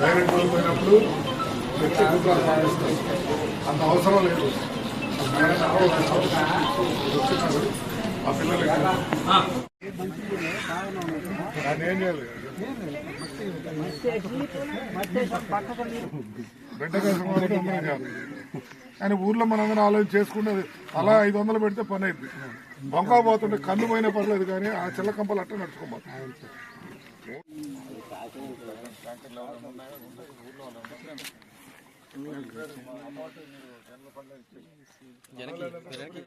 Direct కోల్పోయినప్పుడు వ్యక్తి గుడ్లను పాటిస్తాం అంత అవసరం లేదు. ఆ పిల్లలకి ఏం చేయాలి? బిడ్డ కోసం కానీ ఊర్లో మనందరం ఆలోచన చేసుకునేది అలా ఐదు వందలు పెడితే పని అయిపోయింది. బొంకా పోతుంటే కన్ను పోయినా పర్లేదు కానీ ఆ చిల్లకంపలు అట్ట నడుచుకోమాలి జనకి